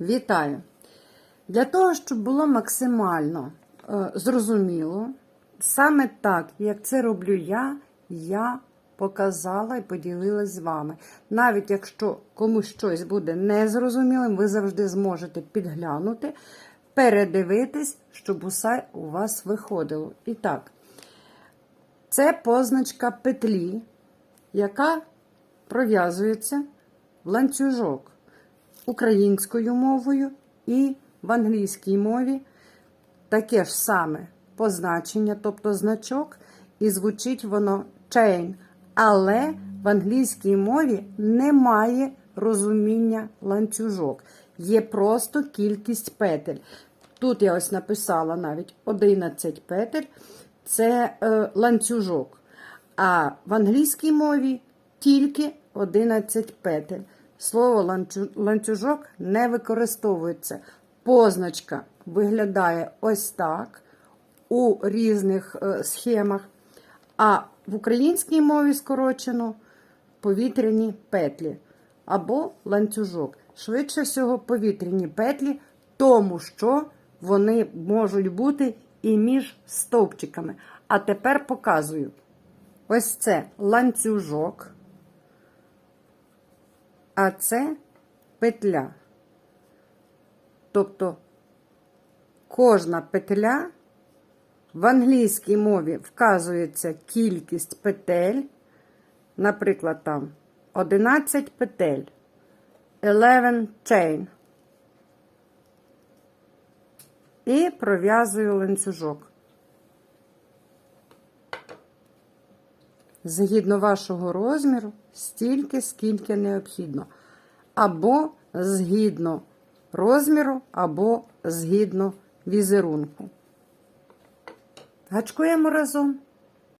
Вітаю! Для того, щоб було максимально е, зрозуміло, саме так, як це роблю я, я показала і поділилась з вами. Навіть якщо комусь щось буде незрозумілим, ви завжди зможете підглянути, передивитись, щоб усе у вас виходило. І так, це позначка петлі, яка пров'язується в ланцюжок українською мовою і в англійській мові таке ж саме позначення, тобто значок, і звучить воно chain. Але в англійській мові немає розуміння ланцюжок. Є просто кількість петель. Тут я ось написала навіть 11 петель це е, ланцюжок. А в англійській мові тільки 11 петель. Слово ланцюжок не використовується. Позначка виглядає ось так у різних е, схемах. А в українській мові скорочено повітряні петлі або ланцюжок. Швидше всього, повітряні петлі, тому що вони можуть бути і між стовпчиками. А тепер показую. Ось це ланцюжок, а це петля. Тобто кожна петля в англійській мові вказується кількість петель, наприклад, там 11 петель, 11 chain. І пров'язую ланцюжок. Згідно вашого розміру, стільки, скільки необхідно. Або згідно розміру, або згідно візерунку. Гачкуємо разом.